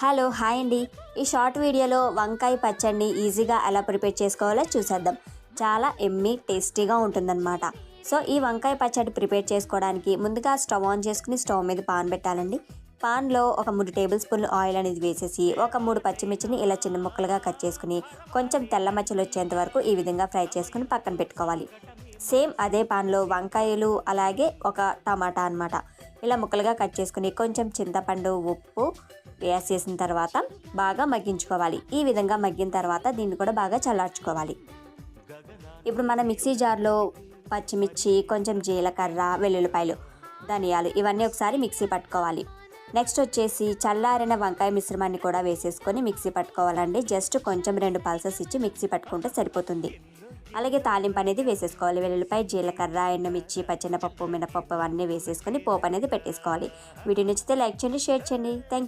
Hello hi అండి. ఈ short వీడియోలో వంకాయ పచ్చడిని ఈజీగా ఎలా ప్రిపేర్ చేసుకోవాలో చూసేద్దాం. చాలా ఎమ్మి టేస్టీగా ఉంటుందన్నమాట. సో ఈ వంకాయ పచ్చడి ప్రిపేర్ చేసుకోవడానికి ముందుగా స్టవ్ ఆన్ చేసుకుని స్టవ్ మీద పాన్ పెట్టాలండి. పాన్లో ఒక మూడు టేబుల్ స్పూన్లు ఆయిల్ అనేది వేసేసి ఒక మూడు పచ్చిమిర్చిని ఇలా చిన్న ముక్కలుగా కట్ చేసుకుని కొంచెం తెల్ల మచ్చలు వచ్చేంత వరకు ఈ విధంగా ఫ్రై చేసుకుని పక్కన పెట్టుకోవాలి. సేమ్ అదే పాన్లో వంకాయలు అలాగే ఒక టమాటా అన్నమాట. ఇలా ముక్కలుగా కట్ చేసుకుని కొంచెం చింతపండు ఉప్పు వేసేసిన తర్వాత బాగా మగ్గించుకోవాలి. ఈ విధంగా మగ్గిన తర్వాత దీన్ని కూడా బాగా చల్లార్చుకోవాలి. ఇప్పుడు మన మిక్సీ జార్లో పచ్చిమిర్చి కొంచెం జీలకర్ర వెల్లుల్లిపాయలు ధనియాలు ఇవన్నీ ఒకసారి మిక్సీ పట్టుకోవాలి. నెక్స్ట్ వచ్చేసి చల్లారిన వంకాయ మిశ్రమాన్ని కూడా వేసేసుకొని మిక్సీ పట్టుకోవాలండి. జస్ట్ కొంచెం రెండు పల్సెస్ ఇచ్చి మిక్సీ పట్టుకుంటే సరిపోతుంది. అలాగే తాలింపు అనేది వేసేసుకోవాలి. వెల్లుల్లిపాయ జీలకర్ర ఎండుమిర్చి పచ్చెనపప్పు మినపప్పు అవన్నీ వేసేసుకొని పోపు అనేది పెట్టేసుకోవాలి. వీడియో నచ్చితే లైక్ చేయండి షేర్ చేయండి. Thank you